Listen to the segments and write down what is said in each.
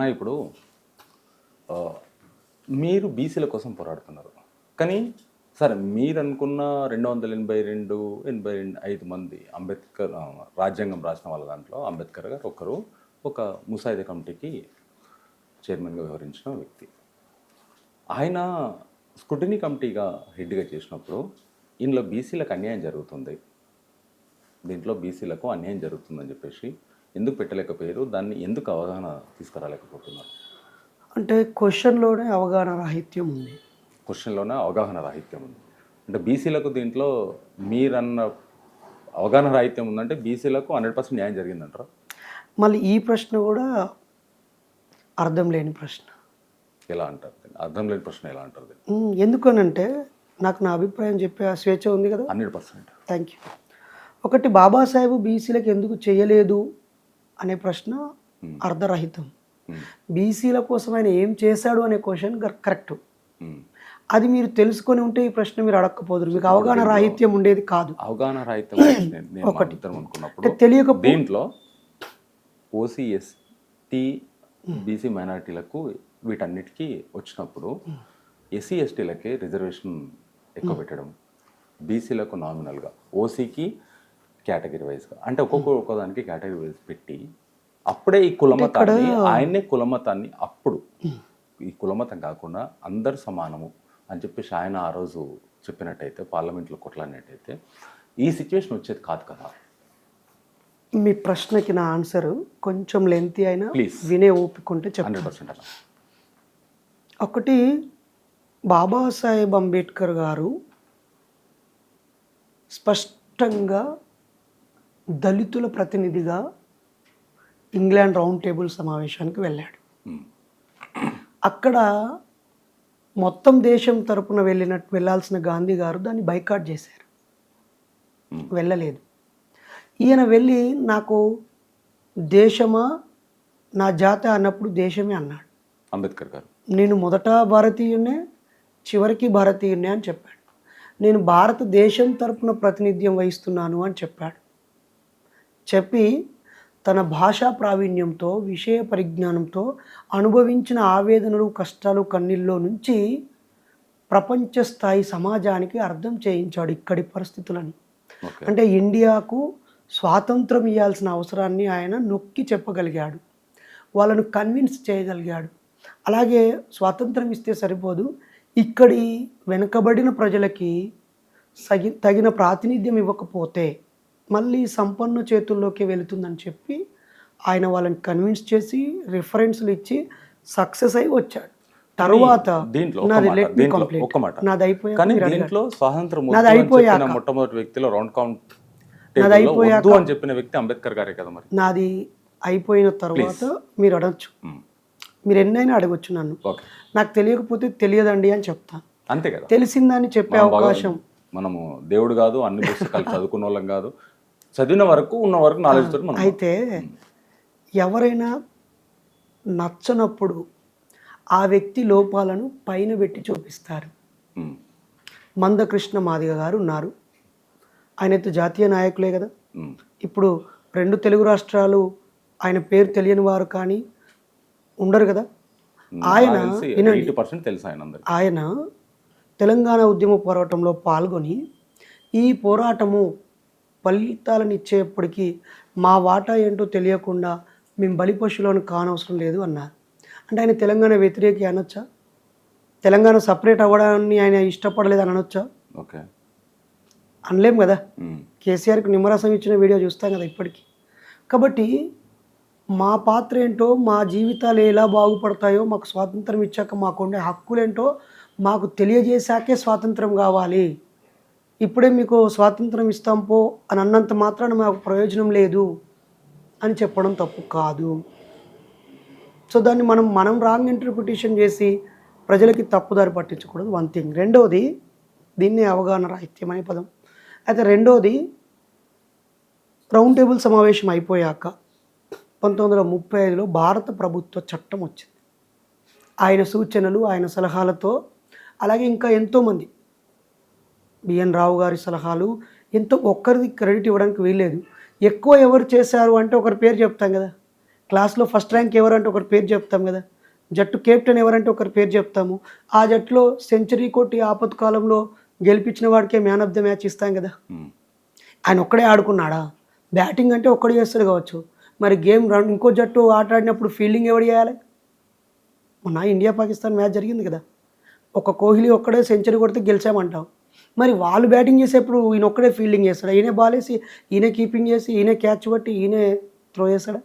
నా ఇప్పుడు మీరు బీసీల కోసం పోరాడుతున్నారు. కానీ సరే మీరు అనుకున్న రెండు వందల ఎనభై రెండు ఎనభై రెండు ఐదు మంది అంబేద్కర్ రాజ్యాంగం రాసిన వాళ్ళ దాంట్లో అంబేద్కర్ గారు ఒకరు ఒక ముసాయిదా కమిటీకి చైర్మన్గా వ్యవహరించిన వ్యక్తి. ఆయన స్క్రూటినీ కమిటీగా హెడ్గా చేసినప్పుడు ఇందులో బీసీలకు అన్యాయం జరుగుతుంది. దీంట్లో బీసీలకు అన్యాయం జరుగుతుందని చెప్పేసి ఎందుకు పెట్టలేకపోయారు? దాన్ని ఎందుకు అవగాహన తీసుకురాలేకపోతున్నారు? అంటే క్వశ్చన్లోనే అవగాహన రాహిత్యం ఉంది. క్వశ్చన్లోనే అవగాహన రాహిత్యం ఉంది. అంటే బీసీలకు దీంట్లో మీరన్న అవగాహన రాహిత్యం ఉందంటే బీసీలకు హండ్రెడ్ పర్సెంట్ న్యాయం జరిగిందంటారా? మళ్ళీ ఈ ప్రశ్న కూడా అర్థం లేని ప్రశ్న. ఎలా అంటారు? అర్థం లేని ప్రశ్న ఎలా అంటారు ఎందుకనంటే నాకు నా అభిప్రాయం చెప్పే ఆ స్వేచ్ఛ ఉంది కదా? Hundred percent. థ్యాంక్ యూ ఒకటి బాబాసాహెబ్ బీసీలకు ఎందుకు చేయలేదు? అనే ప్రశ్న అర్ధరహితం. బీసీల కోసం ఆయన ఏం చేశాడు అనే క్వశ్చన్ కరెక్ట్. అది మీరు తెలుసుకొని ఉంటే ఈ ప్రశ్న మీరు అడగకపోదురు మీకు అవగాహన రాహిత్యం ఉండేది కాదు. అవగాహన రాహిత్యం అనుకున్నప్పుడు అంటే తెలియక దీంట్లో ఓసీఎస్ టీ బీసీ మైనారిటీలకు వీటన్నిటికీ వచ్చినప్పుడు ఎస్సీ ఎస్టీలకి రిజర్వేషన్ ఎక్కువ పెట్టడం బీసీలకు నామినల్గా ఓసీకి కేటగిరీ వైజ్గా. అంటే ఒక్కొక్క ఒక్కొక్కదానికి కేటగిరీ వైజ్ పెట్టి అప్పుడే ఈ కులమతాన్ని ఆయన్నే కులమతాన్ని అప్పుడు ఈ కులమతం కాకుండా అందరు సమానము అని చెప్పేసి ఆయన ఆ రోజు చెప్పినట్టయితే పార్లమెంట్లో కొట్లాడినట్టయితే ఈ సిచ్యువేషన్ వచ్చేది కాదు కదా. మీ ప్రశ్నకి నా ఆన్సర్ కొంచెం లెంతీ అయినా. వినే ఓపికంటే అలా ఒకటి బాబాసాహెబ్ అంబేద్కర్ గారు స్పష్టంగా దళితుల ప్రతినిధిగా ఇంగ్లాండ్ రౌండ్ టేబుల్ సమావేశానికి వెళ్ళాడు. మ్మ్. అక్కడ మొత్తం దేశం తరపున వెళ్ళినట్టు వెళ్ళాల్సిన గాంధీ గారు దాన్ని బైకాట్ చేశారు. వెళ్ళలేదు. ఈయన వెళ్ళి నాకు దేశమా నా జాత అన్నప్పుడు దేశమే అన్నాడు. అంబేద్కర్ గారు. నేను మొదట భారతీయునే చివరికి భారతీయునే అని చెప్పాడు. నేను భారతదేశం తరపున ప్రాతినిధ్యం వహిస్తున్నాను అని చెప్పాడు. చెప్పి తన భాషా ప్రావీణ్యంతో విషయ పరిజ్ఞానంతో అనుభవించిన ఆవేదనలు కష్టాలు కన్నీల్లో నుంచి ప్రపంచ స్థాయి సమాజానికి అర్థం చేయించాడు ఇక్కడి పరిస్థితులని. అంటే ఇండియాకు స్వాతంత్రం ఇవ్వాల్సిన అవసరాన్ని ఆయన నొక్కి చెప్పగలిగాడు. వాళ్ళను కన్విన్స్ చేయగలిగాడు. అలాగే స్వాతంత్రం ఇస్తే సరిపోదు. ఇక్కడి వెనుకబడిన ప్రజలకి సగి తగిన ప్రాతినిధ్యం ఇవ్వకపోతే మళ్ళీ సంపన్న చేతుల్లోకి వెళుతుందని చెప్పి ఆయన వాళ్ళని కన్విన్స్ చేసి రిఫరెన్స్లు ఇచ్చి సక్సెస్ అయి వచ్చాడు తర్వాత దీంట్లో నాది. ఒక్క మాట. అయిపోయాక కానీ. దీంట్లో స్వాతంత్రం అయిపోయాక. మొట్టమొదటి వ్యక్తిలో రౌండ్ కౌంట్ నాది అయిపోయాక. అని చెప్పిన వ్యక్తి అంబేద్కర్ గారే కదా మరి నాది అయిపోయిన తర్వాత మీరు అడగచ్చు మ్మ్. మీరు ఎన్నైనా అడగొచ్చు నన్ను నాకు తెలియకపోతే తెలియదండి అని చెప్తాను అంతే కదా తెలిసిందని చెప్పే అవకాశం మనము దేవుడు కాదు అన్ని పుస్తకాలు చదువుకున్న వాళ్ళం కాదు చదివిన వరకు ఉన్న వరకు నాలెడ్జ్ తోటి మనం అయితే ఎవరైనా నచ్చనప్పుడు ఆ వ్యక్తి లోపాలను పైన పెట్టి చూపిస్తారు. మందకృష్ణ మాదిగ గారు ఉన్నారు. ఆయనైతే జాతీయ నాయకులే కదా. ఇప్పుడు రెండు తెలుగు రాష్ట్రాలు ఆయన పేరు తెలియని వారు కానీ ఉండరు కదా. ఆయన ఆయన ఆయన తెలంగాణ ఉద్యమ పోరాటంలో పాల్గొని ఈ పోరాటము ఫలితాలను ఇచ్చేప్పటికీ మా వాటా ఏంటో తెలియకుండా మేము బలి పశువులను కానవసరం లేదు అన్నారు. అంటే ఆయన తెలంగాణ వ్యతిరేకి అనొచ్చా? తెలంగాణ సపరేట్ అవ్వడాన్ని ఆయన ఇష్టపడలేదు అని అనొచ్చా? ఓకే. అనలేం కదా. కేసీఆర్కి నిమ్మరసం ఇచ్చిన వీడియో చూస్తాం కదా ఇప్పటికీ. కాబట్టి మా పాత్ర ఏంటో మా జీవితాలు ఎలా బాగుపడతాయో మాకు స్వాతంత్రం ఇచ్చాక మాకు ఉండే హక్కులేంటో మాకు తెలియజేశాకే స్వాతంత్రం కావాలి. ఇప్పుడే మీకు స్వాతంత్రం ఇస్తాం పో అని అన్నంత మాత్రాన మాకు ప్రయోజనం లేదు అని చెప్పడం తప్పు కాదు. సో దాన్ని మనం మనం రాంగ్ ఇంటర్ప్రిటేషన్ చేసి ప్రజలకి తప్పుదారి పట్టించకూడదు. వన్ థింగ్ రెండవది దీన్నే అవగాహన రాహిత్యం అనే పదం. అయితే రెండవది రౌండ్ టేబుల్ సమావేశం అయిపోయాక పంతొమ్మిది వందల ముప్పై ఐదులో భారత ప్రభుత్వ చట్టం వచ్చింది. ఆయన సూచనలు ఆయన సలహాలతో అలాగే ఇంకా ఎంతోమంది బిఎన్ రావు గారి సలహాలు. ఎంతో ఒక్కరిది క్రెడిట్ ఇవ్వడానికి వీల్లేదు. ఎక్కువ ఎవరు చేశారు అంటే ఒకరి పేరు చెప్తాం కదా. క్లాస్లో ఫస్ట్ ర్యాంక్ ఎవరంటే ఒకరి పేరు చెప్తాం కదా. జట్టు కెప్టెన్ ఎవరంటే ఒకరి పేరు చెప్తాము. ఆ జట్టులో సెంచరీ కొట్టి ఆపత్ కాలంలో గెలిపించిన వాడికే మ్యాన్ ఆఫ్ ద మ్యాచ్ ఇస్తాం కదా. ఆయన ఒక్కడే ఆడుకున్నాడా? బ్యాటింగ్ అంటే ఒక్కడే చేస్తాడు కావచ్చు. మరి గేమ్ రన్ ఇంకో జట్టు ఆట ఆడినప్పుడు ఫీల్డింగ్ ఎవడు చేయాలి? మొన్న ఇండియా పాకిస్తాన్ మ్యాచ్ జరిగింది కదా. ఒక కోహ్లీ ఒక్కడే సెంచరీ కొడితే గెలిచామంటావు మరి వాళ్ళు బ్యాటింగ్ చేసేప్పుడు ఈయన ఒక్కడే ఫీల్డింగ్ చేస్తాడు? ఈయన బాల్ వేసి ఈయన కీపింగ్ చేసి ఈయన క్యాచ్ పట్టి ఈయన త్రో చేస్తాడా.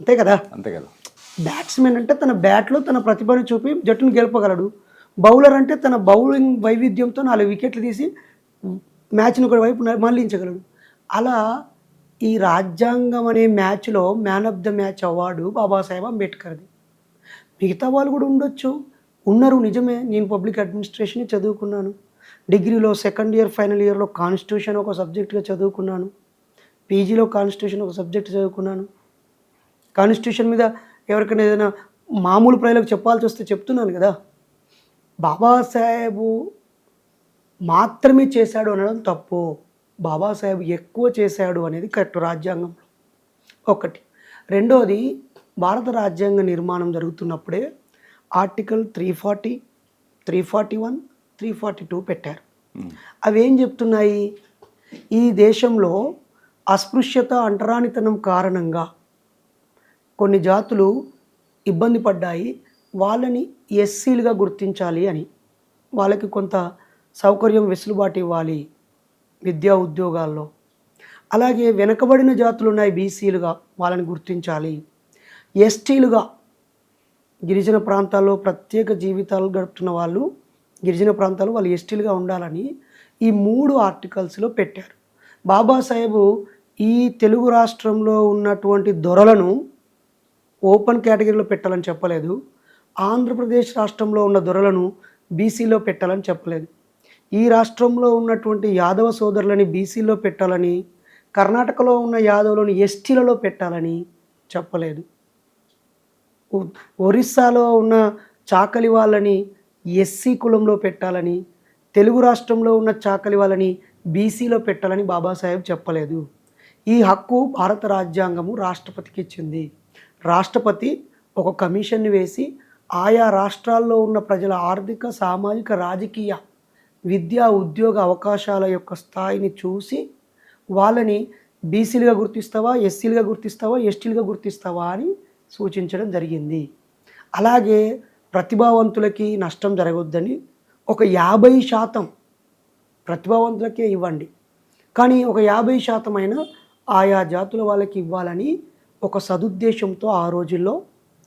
అంతే కదా? అంతే కదా. బ్యాట్స్మెన్ అంటే తన బ్యాట్లో తన ప్రతిభను చూపి జట్టును గెలపగలడు. బౌలర్ అంటే తన బౌలింగ్ వైవిధ్యంతో నాలుగు వికెట్లు తీసి మ్యాచ్ను ఒక వైపు మళ్ళించగలడు. అలా ఈ రాజ్యాంగం అనే మ్యాచ్లో man of the match award Babasaheb అంబేద్కర్ది. మిగతా వాళ్ళు కూడా ఉండొచ్చు. ఉన్నారు నిజమే నేను పబ్లిక్ అడ్మినిస్ట్రేషన్ చదువుకున్నాను. డిగ్రీలో సెకండ్ ఇయర్ ఫైనల్ ఇయర్లో కాన్స్టిట్యూషన్ ఒక సబ్జెక్ట్గా చదువుకున్నాను. పీజీలో కాన్స్టిట్యూషన్ ఒక సబ్జెక్ట్ చదువుకున్నాను. కాన్స్టిట్యూషన్ మీద ఎవరికైనా ఏదైనా మామూలు ప్రజలకు చెప్పాల్సి వస్తే చెప్తున్నాను కదా. బాబాసాహెబు మాత్రమే చేశాడు అనడం తప్పు. బాబాసాహెబ్ ఎక్కువ చేశాడు అనేది కరెక్ట్ రాజ్యాంగంలో. ఒకటి. రెండోది భారత రాజ్యాంగ నిర్మాణం జరుగుతున్నప్పుడే article three forty three forty one three forty two పెట్టారు. అవేం చెప్తున్నాయి? ఈ దేశంలో అస్పృశ్యత అంటరానితనం కారణంగా కొన్ని జాతులు ఇబ్బంది పడ్డాయి. వాళ్ళని ఎస్సీలుగా గుర్తించాలి అని. వాళ్ళకి కొంత సౌకర్యం వెసులుబాటు ఇవ్వాలి విద్యా ఉద్యోగాల్లో. అలాగే వెనకబడిన జాతులు ఉన్నాయి బీసీలుగా వాళ్ళని గుర్తించాలి. ఎస్టీలుగా గిరిజన ప్రాంతాల్లో ప్రత్యేక జీవితాలు గడుపుతున్న వాళ్ళు గిరిజన ప్రాంతాలు వాళ్ళు ఎస్టీలుగా ఉండాలని ఈ మూడు ఆర్టికల్స్లో పెట్టారు. బాబాసాహెబు ఈ తెలుగు రాష్ట్రంలో ఉన్నటువంటి దొరలను ఓపెన్ కేటగిరీలో పెట్టాలని చెప్పలేదు. ఆంధ్రప్రదేశ్ రాష్ట్రంలో ఉన్న దొరలను బీసీలో పెట్టాలని చెప్పలేదు. ఈ రాష్ట్రంలో ఉన్నటువంటి యాదవ సోదరులని బీసీలో పెట్టాలని కర్ణాటకలో ఉన్న యాదవులను ఎస్టీలలో పెట్టాలని చెప్పలేదు. ఒరిస్సాలో ఉన్న చాకలి వాళ్ళని ఎస్సీ కులంలో పెట్టాలని తెలుగు రాష్ట్రంలో ఉన్న చాకలి వాళ్ళని బీసీలో పెట్టాలని బాబాసాహెబ్ చెప్పలేదు. ఈ హక్కు భారత రాజ్యాంగము రాష్ట్రపతికి ఇచ్చింది. రాష్ట్రపతి ఒక కమిషన్ని వేసి ఆయా రాష్ట్రాల్లో ఉన్న ప్రజల ఆర్థిక సామాజిక రాజకీయ విద్యా ఉద్యోగ అవకాశాల యొక్క స్థాయిని చూసి వాళ్ళని బీసీలుగా గుర్తిస్తావా ఎస్సీలుగా గుర్తిస్తావా ఎస్టీలుగా గుర్తిస్తావా అని సూచించడం జరిగింది. అలాగే ప్రతిభావంతులకి నష్టం జరగొద్దని ఒక యాభై శాతం ప్రతిభావంతులకే ఇవ్వండి. కానీ ఒక యాభై శాతమైన ఆయా జాతుల వాళ్ళకి ఇవ్వాలని ఒక సదుద్దేశంతో ఆ రోజుల్లో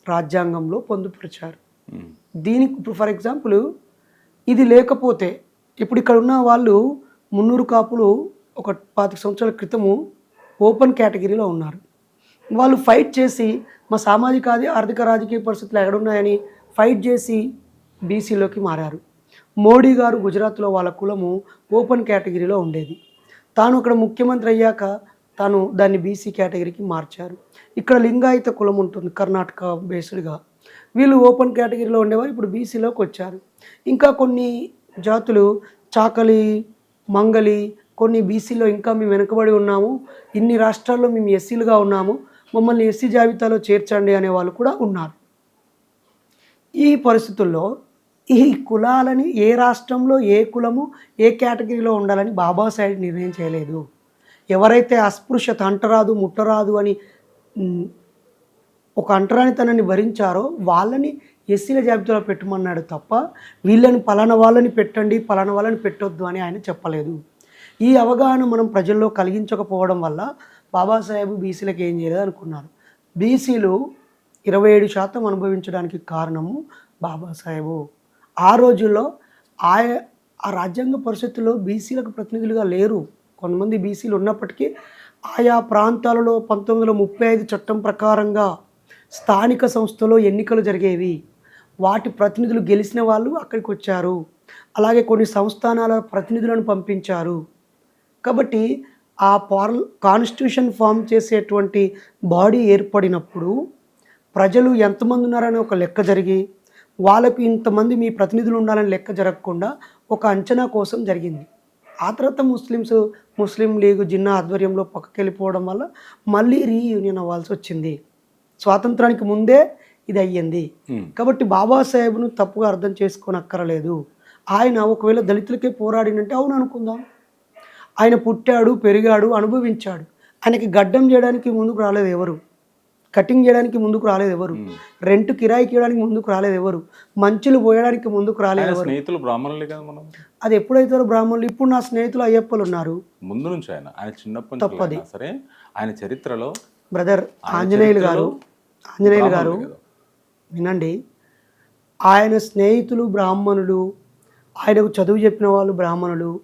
రాజ్యాంగంలో పొందుపరిచారు. దీనికి ఇప్పుడు ఫర్ ఎగ్జాంపుల్ ఇది లేకపోతే ఇప్పుడు ఇక్కడ ఉన్న వాళ్ళు మున్నూరు కాపులు ఒక పాతిక సంవత్సరాల క్రితము ఓపెన్ కేటగిరీలో ఉన్నారు. వాళ్ళు ఫైట్ చేసి మా సామాజిక ఆర్థిక రాజకీయ పరిస్థితులు ఎక్కడున్నాయని ఫైట్ చేసి బీసీలోకి మారారు. మోడీ గారు గుజరాత్లో వాళ్ళ కులము ఓపెన్ కేటగిరీలో ఉండేది. తాను అక్కడ ముఖ్యమంత్రి అయ్యాక తాను దాన్ని బీసీ కేటగిరీకి మార్చారు. ఇక్కడ లింగాయత కులం ఉంటుంది కర్ణాటక బేస్డ్గా. వీళ్ళు ఓపెన్ కేటగిరీలో ఉండేవారు ఇప్పుడు బీసీలోకి వచ్చారు. ఇంకా కొన్ని జాతులు చాకలి మంగలి కొన్ని బీసీలో ఇంకా మేము వెనుకబడి ఉన్నాము. ఇన్ని రాష్ట్రాల్లో మేము ఎస్సీలుగా ఉన్నాము. మమ్మల్ని ఎస్సీ జాబితాలో చేర్చండి అనే వాళ్ళు కూడా ఉన్నారు. ఈ పరిస్థితుల్లో ఈ కులాలని ఏ రాష్ట్రంలో ఏ కులము ఏ కేటగిరీలో ఉండాలని బాబాసాహెబ్ నిర్ణయం చేయలేదు. ఎవరైతే అస్పృశ్యత అంటరాదు ముట్టరాదు అని ఒక అంటరాని తనని భరించారో వాళ్ళని ఎస్సీల జాబితాలో పెట్టమన్నాడు తప్ప వీళ్ళని పలానా వాళ్ళని పెట్టండి పలానా వాళ్ళని పెట్టొద్దు అని ఆయన చెప్పలేదు. ఈ అవగాహన మనం ప్రజల్లో కలిగించకపోవడం వల్ల బాబాసాహెబ్ బీసీలకు ఏం చేయలేదు అనుకున్నారు. బీసీలు ఇరవై ఏడు శాతం అనుభవించడానికి కారణము బాబాసాహెబు. ఆ రోజుల్లో ఆ ఆ రాజ్యాంగ పరిషత్తులో బీసీలకు ప్రతినిధులుగా లేరు. కొంతమంది బీసీలు ఉన్నప్పటికీ ఆయా ప్రాంతాలలో పంతొమ్మిది వందల ముప్పై ఐదు చట్టం ప్రకారంగా స్థానిక సంస్థలో ఎన్నికలు జరిగేవి. వాటి ప్రతినిధులు గెలిచిన వాళ్ళు అక్కడికి వచ్చారు. అలాగే కొన్ని సంస్థానాల ప్రతినిధులను పంపించారు. కాబట్టి ఆ పార్ కాన్స్టిట్యూషన్ ఫామ్ చేసేటువంటి బాడీ ఏర్పడినప్పుడు ప్రజలు ఎంతమంది ఉన్నారని ఒక లెక్క జరిగి వాళ్ళకు ఇంతమంది మీ ప్రతినిధులు ఉండాలని లెక్క జరగకుండా ఒక అంచనా కోసం జరిగింది. ఆ తర్వాత ముస్లిమ్స్ ముస్లిం లీగ్ జిన్నా ఆధ్వర్యంలో పక్కకి వెళ్ళిపోవడం వల్ల మళ్ళీ రీయూనియన్ అవ్వాల్సి వచ్చింది. స్వాతంత్రానికి ముందే ఇది అయ్యింది. కాబట్టి బాబాసాహెబ్ను తప్పుగా అర్థం చేసుకోనక్కరలేదు. ఆయన ఒకవేళ దళితులకే పోరాడినంటే అవును అనుకుందాం. ఆయన పుట్టాడు పెరిగాడు అనుభవించాడు. ఆయనకి గడ్డం చేయడానికి ముందుకు రాలేదు ఎవరు? కటింగ్ చేయడానికి ముందుకు రాలేదు ఎవరు? రెంట్ కిరాయికి ఇవ్వడానికి ముందుకు రాలేదు ఎవరు? మంచులు పోయడానికి ముందుకు రాలేదు స్నేహితులు బ్రాహ్మణులే కదా మనం. అది ఎప్పుడైతారో బ్రాహ్మణులు ఇప్పుడు నా స్నేహితులు అయ్యప్పలు ఉన్నారు. ముందు నుంచి ఆయన. ఆయన చిన్నప్పటి అయినా సరే. ఆయన చరిత్రలో బ్రదర్ ఆంజనేయులు గారు ఆంజనేయులు గారు. వినండి. ఆయన స్నేహితులు బ్రాహ్మణులు ఆయనకు చదువు చెప్పిన వాళ్ళు బ్రాహ్మణులు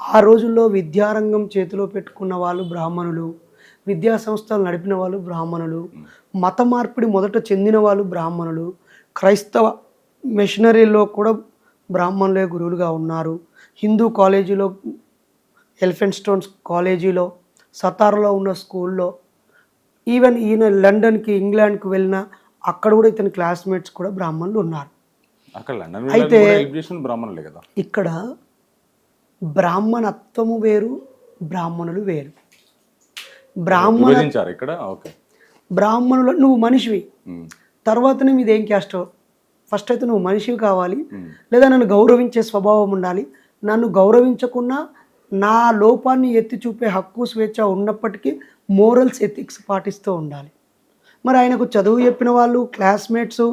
ఆ రోజుల్లో విద్యారంగం చేతిలో పెట్టుకున్న వాళ్ళు బ్రాహ్మణులు విద్యా సంస్థలు నడిపిన వాళ్ళు బ్రాహ్మణులు మత మార్పిడి మొదట చెందిన వాళ్ళు బ్రాహ్మణులు క్రైస్తవ మిషనరీలో కూడా బ్రాహ్మణులే గురువులుగా ఉన్నారు. హిందూ కాలేజీలో ఎలిఫెంట్ స్టోన్స్ కాలేజీలో సతార్లో ఉన్న స్కూల్లో ఈవెన్ ఈయన లండన్కి ఇంగ్లాండ్కి వెళ్ళిన అక్కడ కూడా ఇతని క్లాస్మేట్స్ కూడా బ్రాహ్మణులు ఉన్నారు. కదా? ఇక్కడ బ్రాహ్మణత్వము వేరు బ్రాహ్మణులు వేరు. బ్రాహ్మణ ఇక్కడ? ఓకే. బ్రాహ్మణులు నువ్వు మనిషివి. తర్వాతనే మీది ఏం క్యాస్ట్ ఫస్ట్ అయితే నువ్వు మనిషివి కావాలి. లేదా నన్ను గౌరవించే స్వభావం ఉండాలి. నన్ను గౌరవించకున్నా నా లోపాన్ని ఎత్తి చూపే హక్కు స్వేచ్ఛ ఉన్నప్పటికీ మోరల్స్ ఎథిక్స్ పాటిస్తూ ఉండాలి. మరి ఆయనకు చదువు చెప్పిన వాళ్ళు క్లాస్మేట్స్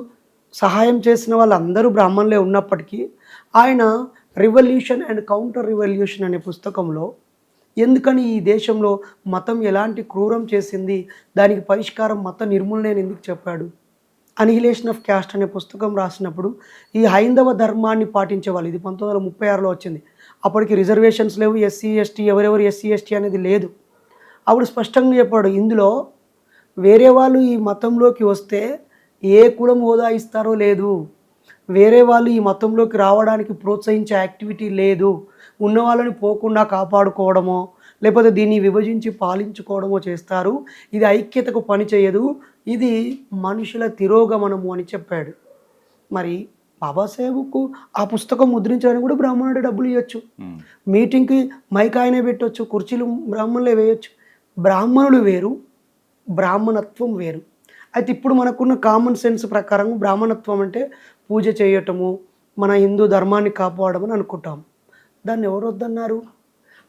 సహాయం చేసిన వాళ్ళు అందరూ బ్రాహ్మణులే ఉన్నప్పటికీ ఆయన రివల్యూషన్ అండ్ కౌంటర్ రివల్యూషన్ అనే పుస్తకంలో ఎందుకని ఈ దేశంలో మతం ఎలాంటి క్రూరం చేసింది? దానికి పరిష్కారం మత నిర్మూలన ఎందుకు చెప్పాడు? అనిహిలేషన్ ఆఫ్ క్యాస్ట్ అనే పుస్తకం రాసినప్పుడు ఈ హైందవ ధర్మాన్ని పాటించే వాళ్ళు ఇది పంతొమ్మిది వందల ముప్పై ఆరులో వచ్చింది. అప్పటికి రిజర్వేషన్స్ లేవు ఎస్సీ ఎస్టీ ఎవరెవరు ఎస్సీ ఎస్టీ అనేది లేదు. అప్పుడు స్పష్టంగా చెప్పాడు ఇందులో వేరే వాళ్ళు ఈ మతంలోకి వస్తే ఏ కులం హోదా ఇస్తారో లేదు. వేరే వాళ్ళు ఈ మతంలోకి రావడానికి ప్రోత్సహించే యాక్టివిటీ లేదు. ఉన్న వాళ్ళని పోకుండా కాపాడుకోవడమో లేకపోతే దీన్ని విభజించి పాలించుకోవడమో చేస్తారు. ఇది ఐక్యతకు పని చేయదు. ఇది మనుషుల తిరోగమనము అని చెప్పాడు. మరి బాబాసాహెబ్కు ఆ పుస్తకం ముద్రించడానికి కూడా బ్రాహ్మణుడు డబ్బులు ఇవ్వచ్చు. మీటింగ్కి మైక్ ఆయనే పెట్టవచ్చు కుర్చీలు బ్రాహ్మణులే వేయొచ్చు. బ్రాహ్మణులు వేరు బ్రాహ్మణత్వం వేరు. అయితే ఇప్పుడు మనకున్న కామన్ సెన్స్ ప్రకారం బ్రాహ్మణత్వం అంటే పూజ చేయటము మన హిందూ ధర్మాన్ని కాపాడమని అనుకుంటాం. దాన్ని ఎవరు వద్దన్నారు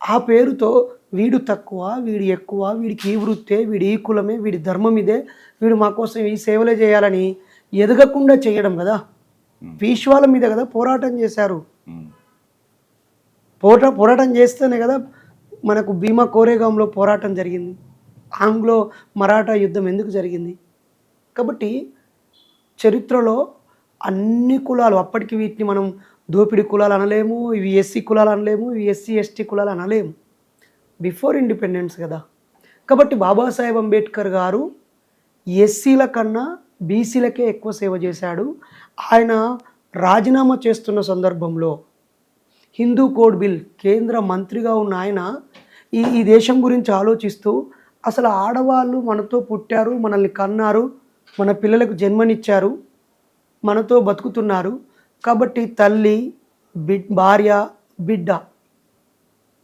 ఆ పేరుతో వీడు తక్కువ వీడు ఎక్కువ వీడికి ఈ వృత్తే వీడి ఈ కులమే వీడి ధర్మం ఇదే వీడు మా కోసం ఈ సేవలే చేయాలని ఎదగకుండా చేయడం కదా? పీష్వాల మీద కదా పోరాటం చేశారు. పోరా పోరాటం చేస్తేనే కదా మనకు భీమా కోరేగాంలో పోరాటం జరిగింది. ఆంగ్లో మరాఠా యుద్ధం ఎందుకు జరిగింది? కాబట్టి చరిత్రలో అన్ని కులాలు అప్పటికి వీటిని మనం దోపిడి కులాలు అనలేము ఇవి ఎస్సీ కులాలు అనలేము ఇవి ఎస్సీ ఎస్టీ కులాలు అనలేము. బిఫోర్ ఇండిపెండెన్స్ కదా. కాబట్టి బాబాసాహెబ్ అంబేద్కర్ గారు ఎస్సీల కన్నా బీసీలకే ఎక్కువ సేవ చేశాడు. ఆయన రాజీనామా చేస్తున్న సందర్భంలో హిందూ కోడ్ బిల్ కేంద్ర మంత్రిగా ఉన్న ఆయన ఈ ఈ దేశం గురించి ఆలోచిస్తూ అసలు ఆడవాళ్ళు మనతో పుట్టారు మనల్ని కన్నారు మన పిల్లలకు జన్మనిచ్చారు. మనతో బతుకుతున్నారు. కాబట్టి తల్లి బిడ్ భార్య బిడ్డ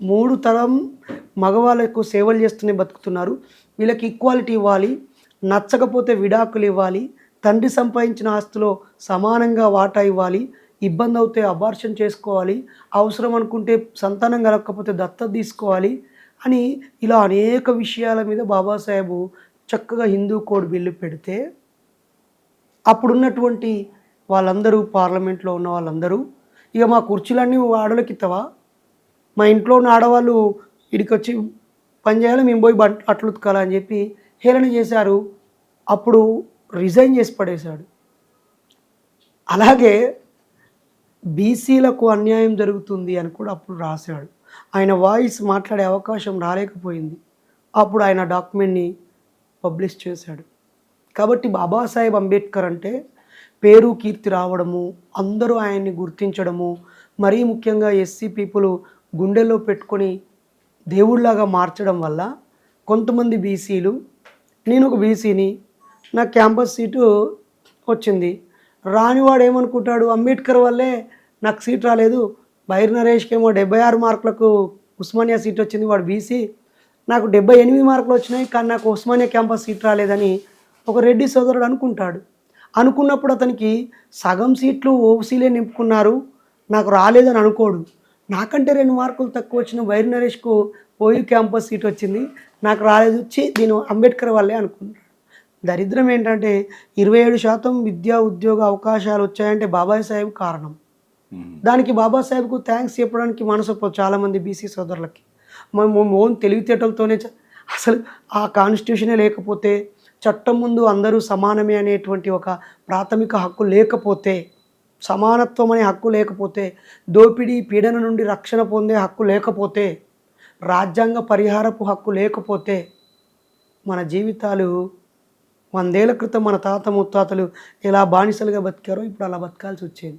మూడు తరం మగవాళ్ళకు సేవలు చేస్తూనే బతుకుతున్నారు. వీళ్ళకి ఈక్వాలిటీ ఇవ్వాలి నచ్చకపోతే విడాకులు ఇవ్వాలి తండ్రి సంపాదించిన ఆస్తిలో సమానంగా వాటా ఇవ్వాలి ఇబ్బంది అవుతే అబార్షన్ చేసుకోవాలి అవసరం అనుకుంటే సంతానం కలగకపోతే దత్తత తీసుకోవాలి అని ఇలా అనేక విషయాల మీద బాబాసాహెబు చక్కగా హిందూ కోడ్ బిల్లు పెడితే అప్పుడున్నటువంటి వాళ్ళందరూ పార్లమెంట్లో ఉన్న వాళ్ళందరూ ఇక మా కుర్చీలన్నీ ఆడోళ్ళకి ఇస్తావా మా ఇంట్లో ఉన్న ఆడవాళ్ళు ఇడికొచ్చి పని చేయాలి మేము పోయి బట్ అట్లు ఉతకాలి అని చెప్పి హేళన చేశారు. అప్పుడు రిజైన్ చేసి పడేశాడు. అలాగే బీసీలకు అన్యాయం జరుగుతుంది అని కూడా అప్పుడు రాశాడు. ఆయన వాయిస్ మాట్లాడే అవకాశం రాలేకపోయింది. అప్పుడు ఆయన డాక్యుమెంట్ని పబ్లిష్ చేశాడు. కాబట్టి బాబాసాహెబ్ అంబేద్కర్ అంటే పేరు కీర్తి రావడము అందరూ ఆయన్ని గుర్తించడము మరీ ముఖ్యంగా ఎస్సీ పీపుల్ గుండెల్లో పెట్టుకొని దేవుళ్ళలాగా మార్చడం వల్ల కొంతమంది బీసీలు నేను ఒక బీసీని నా క్యాంపస్ సీటు వచ్చింది. రానివాడు ఏమనుకుంటాడు? అంబేద్కర్ వల్లే నాకు సీట్ రాలేదు. బైర్ నరేష్కి ఏమో డెబ్బై ఆరు మార్కులకు ఉస్మానియా సీట్ వచ్చింది. వాడు బీసీ. నాకు డెబ్బై ఎనిమిది మార్కులు వచ్చినాయి కానీ నాకు ఉస్మానియా క్యాంపస్ సీట్ రాలేదని ఒక రెడ్డి సోదరుడు అనుకుంటాడు. అనుకున్నప్పుడు అతనికి సగం సీట్లు ఓసీలే నింపుకున్నారు. నాకు రాలేదని అనుకోడు. నాకంటే రెండు మార్కులు తక్కువ వచ్చిన వైర్ నరేష్కు ఓయూ క్యాంపస్ సీట్ వచ్చింది. నాకు రాలేదు. వచ్చి నేను అంబేద్కర్ వల్లే అనుకున్నాడు దరిద్రం ఏంటంటే ఇరవై ఏడు శాతం విద్యా ఉద్యోగ అవకాశాలు వచ్చాయంటే బాబాయ్ సాహెబ్ కారణం. దానికి బాబాసాహెబ్కు థ్యాంక్స్ చెప్పడానికి మనసు చాలామంది బీసీ సోదరులకి. మేము ఓన్ తెలివితేటలతోనే అసలు ఆ కాన్స్టిట్యూషనే లేకపోతే చట్టం ముందు అందరూ సమానమే అనేటువంటి ఒక ప్రాథమిక హక్కు లేకపోతే సమానత్వం అనే హక్కు లేకపోతే దోపిడీ పీడన నుండి రక్షణ పొందే హక్కు లేకపోతే రాజ్యాంగ పరిహారపు హక్కు లేకపోతే మన జీవితాలు వందేళ్ళ క్రితం మన తాత ముత్తాతలు ఎలా బానిసలుగా బతికారో ఇప్పుడు అలా బతకాల్సి వచ్చేది.